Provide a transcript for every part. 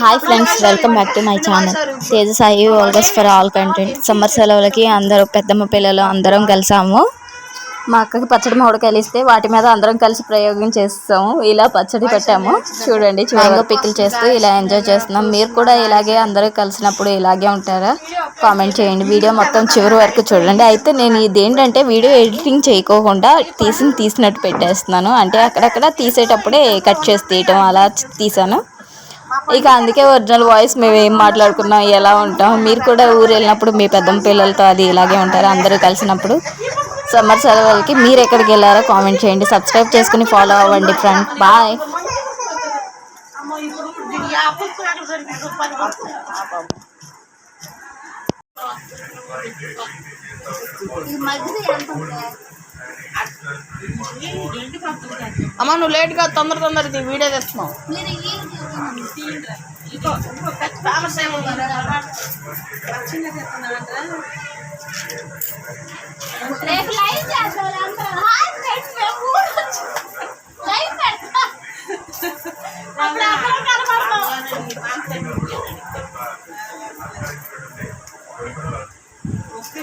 Hi friends welcome back to my channel Teja Sai ఆల్గస్ for all content summer సెలవులకి అందరూ పెద్దమ్మ పిల్లలు అందరం కలిసాము. మా అక్కకి పచ్చడి మామిడికాయలు ఇస్తే వాటి మీద అందరం కలిసి ప్రయోగం చేస్తాము. ఇలా పచ్చడి పెట్టాము. చూడండి మ్యాంగో పికిల్ చేస్తూ ఇలా ఎంజాయ్ చేస్తున్నాం. మీరు కూడా ఇలాగే అందరూ కలిసినప్పుడు ఇలాగే ఉంటారా? కామెంట్ చేయండి. వీడియో మొత్తం చివరి వరకు చూడండి. అయితే నేను ఇది ఏంటంటే వీడియో ఎడిటింగ్ చేయకోకుండా తీసి తీసినట్టు పెట్టేస్తున్నాను. అంటే అక్కడక్కడ తీసేటప్పుడే కట్ చేసి తీయటం అలా తీసాను. ఇక అందుకే ఒరిజినల్ వాయిస్ మేము ఏం మాట్లాడుకున్నాం ఎలా ఉంటాం మీరు కూడా ఊరు వెళ్ళినప్పుడు మీ పెద్దమ్మ పిల్లలతో అది ఇలాగే ఉంటారు అందరూ కలిసినప్పుడు. సమ్మర్ సెలవులకి మీరు ఎక్కడికి వెళ్ళారో కామెంట్ చేయండి. సబ్స్క్రైబ్ చేసుకుని ఫాలో అవ్వండి ఫ్రెండ్ బాయ్. అమ్మ నువ్వు లేట్గా తొందర తొందర తీ, వీడియో తెస్తున్నావు. రేపు లైవ్ చేద్దాం అందరం హాయ్ ఫ్రెండ్స్ మేము ఊరు వచ్చి లైవ్ పెడతాం అప్పుడు అందరం కనబడతాం ఉప్పు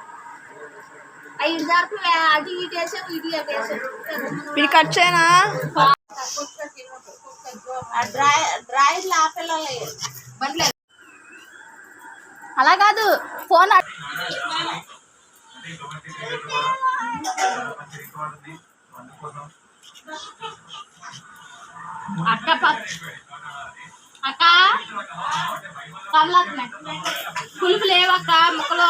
ఐదు దాకా ఇటు వేసాం ఇటు అటు వేసాం. ఇది కట్ చేయనా? ఆపిల్లలే అలా కాదు ఫోన్ అక్క అక్క కమలాత్మ పులుపు లేవక్క ముక్కలో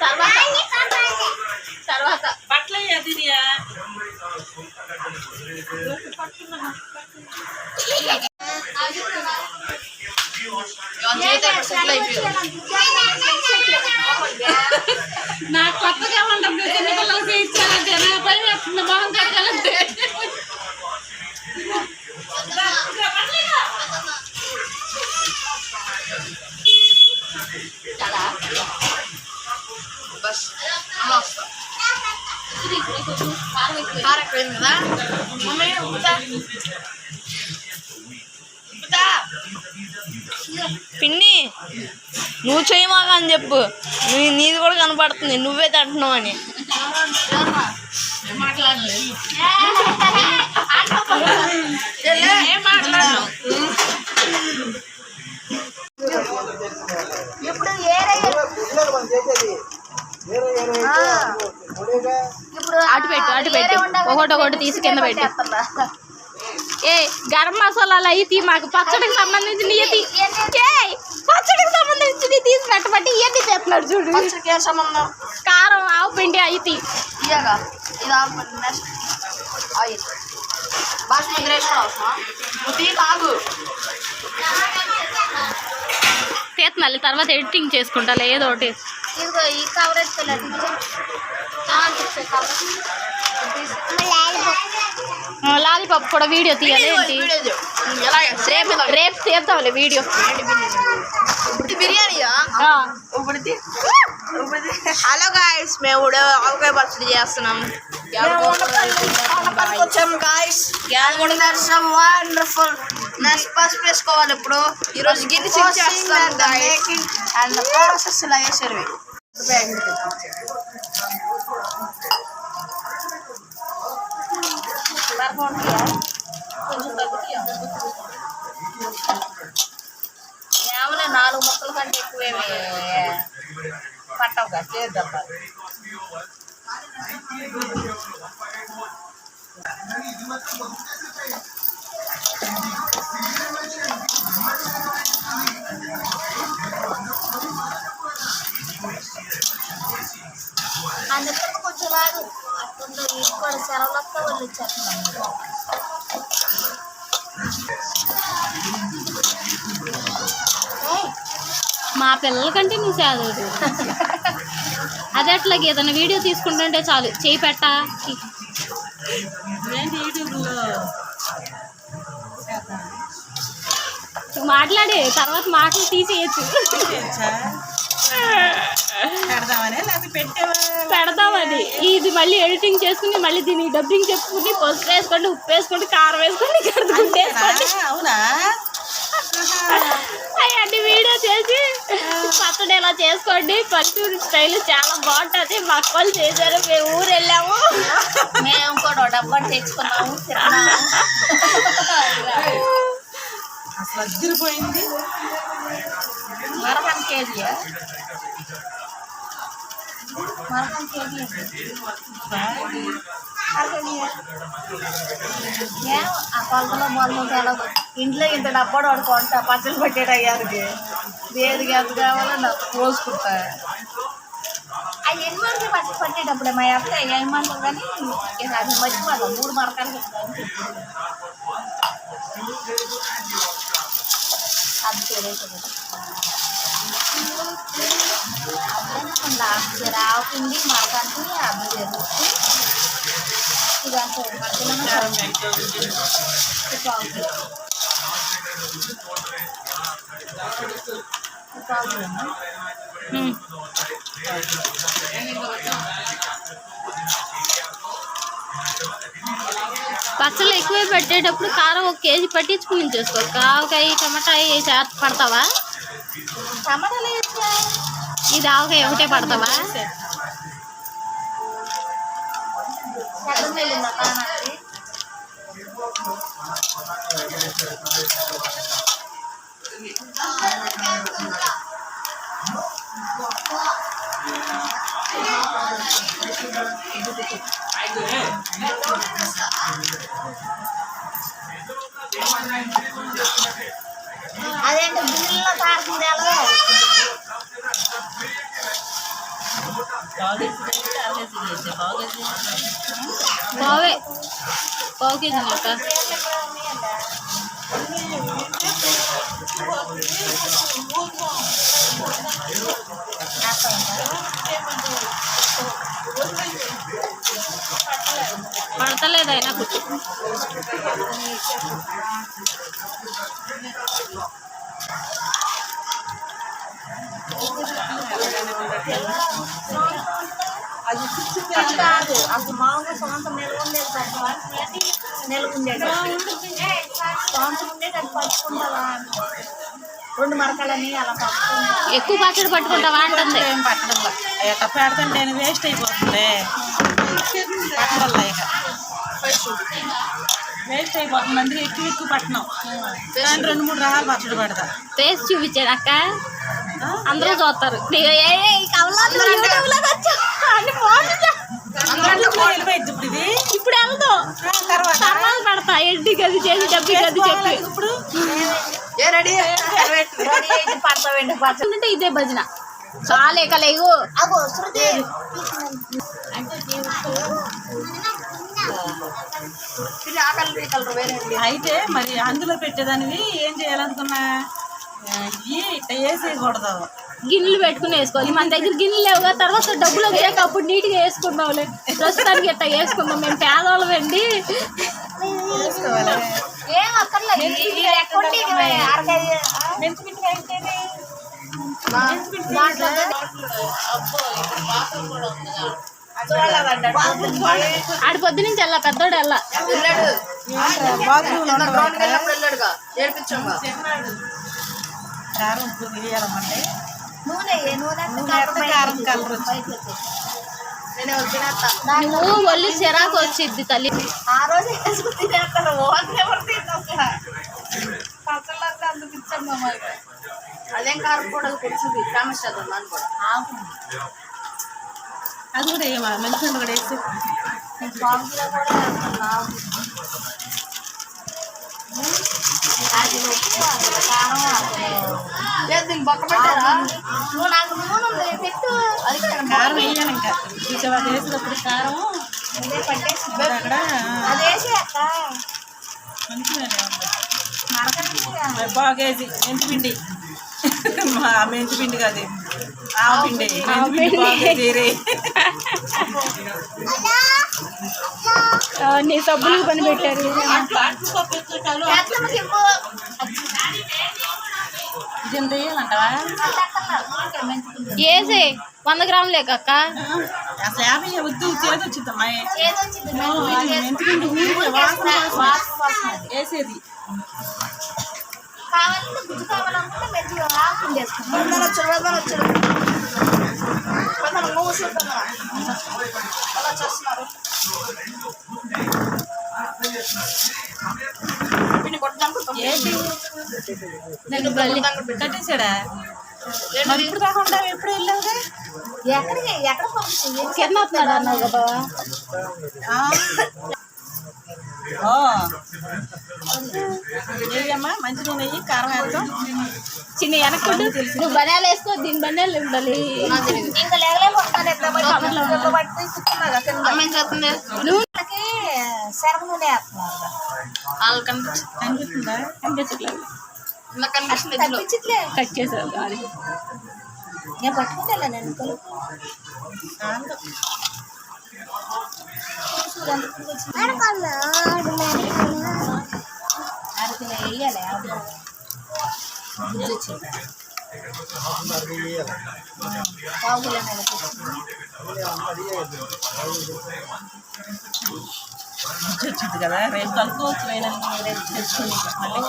తర్వాత తర్వాత నాకు కొత్తగా ఉంటుంది చిన్నపిల్లలకి ఇచ్చానంటే నా పని పిన్ని నువ్వు చేయమాగా అని చెప్పు. నీది కూడా కనపడుతుంది. నువ్వే తింటున్నావు అని. ఇప్పుడు ఇప్పుడు అటు పెట్టు అటు పెట్టు. ఒకటి ఒకటి తీసి కింద పెట్టు. ఏ గరం మసాలాలు అవి తీ మాకు. పచ్చడికి సంబంధించిన పచ్చడికి సంబంధించిన తీసి పెట్టబట్టి ఇవన్నీ చేస్తున్నాడు చూడు. సంబంధం? కారం ఆవు పిండి అవి తీ. నెక్స్ట్ ఆయిల్ బాస్మతి రైస్ తీస్తున్నాలి తర్వాత ఎడిటింగ్ చేసుకుంటా ఏదో ఒకటి. ఇదిగో ఈ కవర్ ఎత్తుకోలేదు లాలీపాప్ కూడా వీడియో తీయాలి ఏంటి? రేపు రేపు తీద్దాంలే వీడియో. బిర్యానీయా? హలో గాయస్ మేము కూడా ఆవకాయ పచ్చడి చేస్తున్నాం. వండర్ఫుల్ నెక్స్ట్ పసుపు వేసుకోవాలి ఇప్పుడు. ఈరోజు గిన్నె చేస్తాం అండ్ ప్రాసెస్ ఇలా వేసారు ఏమన్నా నాలుగు ముక్కల కంటే ఎక్కువేమి పట్టవుగా చేద్దాం అందుకని కొంచెం రాదు. అక్కడ ఇక్కడ వాళ్ళు ఇచ్చేస్తున్నాం మా పిల్లల కంటే నువ్వు చదువు అదే అట్లాగే ఏదైనా వీడియో తీసుకుంటుంటే చాలు. చేయి పెట్ట. మాట్లాడే తర్వాత మాటలు తీసేయచ్చు? పెడదామని ఇది మళ్ళీ ఎడిటింగ్ చేసుకుని మళ్ళీ దీనికి డబ్బింగ్ చెప్పుకుని పసుపు వేసుకోండి ఉప్పు వేసుకోండి కారం వేసుకోండి కడుగుంటే అవునా? అవన్నీ వీడియో చేసి పచ్చడి ఇలా చేసుకోండి? పల్లెటూరు స్టైల్ చాలా బాగుంటుంది. మా అక్క వాళ్ళు చేశారు. మేము ఊరు వెళ్ళాము. మేము కూడా డబ్బా తెచ్చుకున్నాము తిన్నాము. అసలు అద్దరిపోయింది. మరొక కేజీ. మరొక కేజీ. ఏం ఆ కొలతలో మొదలు తెలదు ఇంట్లో ఇంత డబ్బాడు వాడుకుంటా పచ్చడి పట్టేట అయ్యారికి. దేనికి ఎంత కావాలో నాకు పోసుకుంటా. అవి ఎన్ని మంది పచ్చడి పట్టేటప్పుడే మా అక్క ఎన్ని మంది కానీ ఇక అది మర్చిపోతాం మూడు మరకాలు అది తెలియదు అదే రావుతుంది మరకంటే అర్థం జరుగుతుంది ఇదంతా మధ్యలో ఉమ్. పచ్చళ్ళు ఎక్కువ పెట్టేటప్పుడు కారం ఒక కేజీ పట్టించుకుని చేసుకో కావకాయ టమాటా పడతావా ఇది ఆవకాయ ఒకటే పడతావా శబ్దం వెళ్ళిందా కానానికి అదేంటి బిల్లులో తాడుతుంది ఎలా పావే కేజీ పడతలేదైనా కూర్చో అది కాదు అసలు మామూలుగా సొంతం సొంతం ఉండేది అది పట్టుకుంటావా రెండు మరకలని అలా పట్టుకుంటా ఎక్కువ పచ్చడి పట్టుకుంటావా అంటుంది. ఏం పట్టడం ఇక పెడతంటే వేస్ట్ అయిపోతుంది. ఇక. వేస్ట్ అయిపోతుంది అందుకే ఎక్కువ ఎక్కువ పట్టణం దాని రెండు మూడు రకాలు పచ్చడి పెడతా. ఫేస్ చూపించాడు అక్క. అందరూ చూస్తారు. ఇప్పుడు ఇది. ఇప్పుడు వెళ్దాం ఆ, తర్వాత. తర్వాత పెడతా. ఎడ్డి గది చేసి డబ్బి గది చెప్పి. ఇప్పుడు. రెడీ? అయితే పడతావండి పచ్చ అంటే ఇదే భజన. చాలే వేరే అయితే మరి అందులో పెట్టేదానివి ఏం చేయాలనుకున్నా? ఇవి ఇట్ట వేసేయకూడదు. గిన్నెలు పెట్టుకుని వేసుకోవాలి. మన దగ్గర గిన్నెలు లేవుగా తర్వాత డబ్బులు వచ్చాక అప్పుడు నీట్గా వేసుకుందాంలే. ప్రస్తుతానికి ఇట్లా వేసుకుందాం. మేము పేదవాళ్ళం అండి. ఆడి పొద్దు నుంచి వెళ్ళా పెద్దోడు వెళ్ళా బాత్రూంలో వచ్చింది. నువ్వు ఒళ్ళు చిరాకు వచ్చిద్ది తల్లి. ఆ రోజు పక్కలంతా అందుకు ఇచ్చాను మమ్మల్ని అదేం కారం కూడా కూర్చుంది సమస్య దాన్ని కూడా. అది కూడా ఏమా? కూడా వేసి. దీన్ని పక్క పెట్టారా కారం వేయాలి ఇంకా. చూసావా వేసినప్పుడు కారం ఇప్పుడు అక్కడ. మంచిగానే ఉంది. బాగేసి మెంతిపిండి. మా మెంతిపిండి కాదు. ఆవు పిండి. మెంతిపిండి బాగేసి రే. నీ సబ్బులు పని పెట్టారు ఇది ఎంత వేయాలంటావా ఏసే వంద గ్రాములు లేక అక్క అసలు యాభై వద్దు చేతి వచ్చిందమ్మా మెంతిపిండి ఊరికే వాసన వాసన వేసేది ఏంటి నేను బల్లి కట్టేశాడా మరి ఇప్పుడు దాకా ఎప్పుడు వెళ్ళావుగా కింద వస్తున్నాడు అన్నావు కదా నెయ్యమ్మా? మంచి నూనె వెయ్యి కారం వేస్తాం. చిన్న వెనక్కుంటూ నువ్వు బనాలు వేసుకో దీని బనాలు ఉండాలి. అమ్మ ఏం చేస్తుంది? నువ్వు? వాళ్ళు కనిపిస్తుందా? కనిపించట్లేదు. నాకు కనిపిస్తుంది ఇందులో? కట్ చేసావు అది కాదు. మంచి వచ్చింది కదా రేపు కలుపుకోవచ్చు వేయడానికి రేపు తెచ్చుకుని మళ్ళీ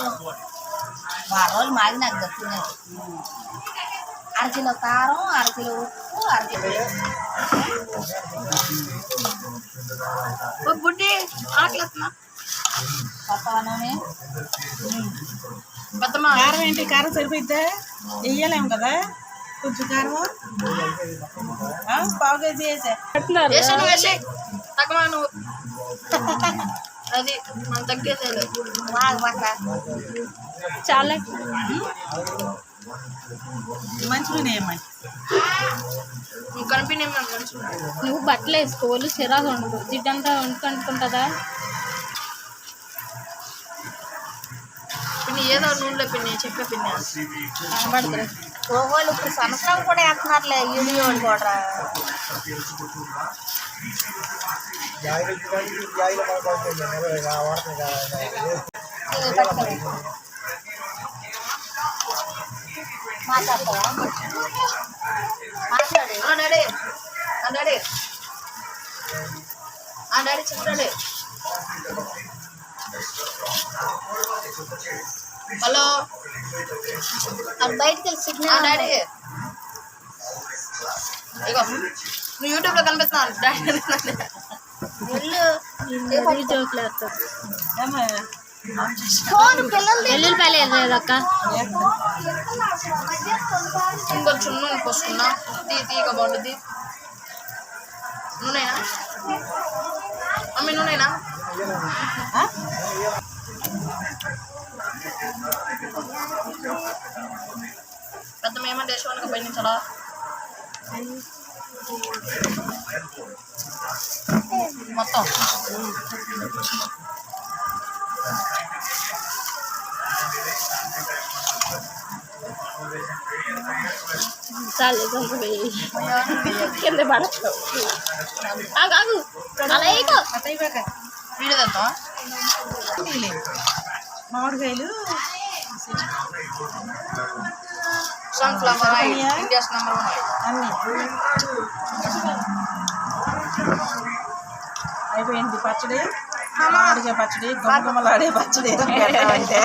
వారం మాగి నాకు దక్కున్నాయి అరకిలో కారం అరకిలో ఉప్పు అరకిలో ఓ బుడ్డి ఆకలిస్తున్నా పప్ప నూనె పెద్దమ్మ కారం ఏంటి? కారం సరిపోయిద్దా? వెయ్యలేము కదా? కొంచెం కారం పావు కేజీ వేసా. నువ్వు వేసే. తగ్గమా నువ్వు? అది మనం తగ్గేదే చాలా. మంచి కనిపించే మంచి నువ్వు బట్టలు వేసుకోవాలి చిరాకు ఉండదు జిడ్డంతా వండుకుంటుంటుందా ఏదో నూనెలో పిన్ని చెప్పే పిన్ని కనబడుతుంది వాళ్ళు ఇప్పుడు సంవత్సరం కూడా వేస్తున్నారులే ఈడు వాళ్ళు కూడా. మాట్లాడతావా మాట్లాడు డాడీ హలో. బయటకు సిగ్నల్ డాడీ. ఇగో నువ్వు యూట్యూబ్లో కనిపిస్తున్నావు డాడీ వెల్లుల్లిపాయలు వేయలేదు అక్క. ఇంకొంచెం నూనె పోసుకున్నా తీ తీగ బాగుంటుంది నూనెనా? మమ్మీ నూనెనా? ఆ? పెద్ద మేమంటే దేశవానికి పయనించాలా మొత్తం చాలు కొంచెం వేయి. కింద పడతావు ఆగు ఆగు అలా వేయకు. అట్ట అయిపోయాక వీడియో తెద్దాం నీళ్ళే. మామిడికాయలు. Sunflower oil? India's number one అన్నీ. అయిపోయింది పచ్చడి. మామిడికాయ పచ్చడి గుమ్మగుమ్మలాడే పచ్చడి పెడతామంటే.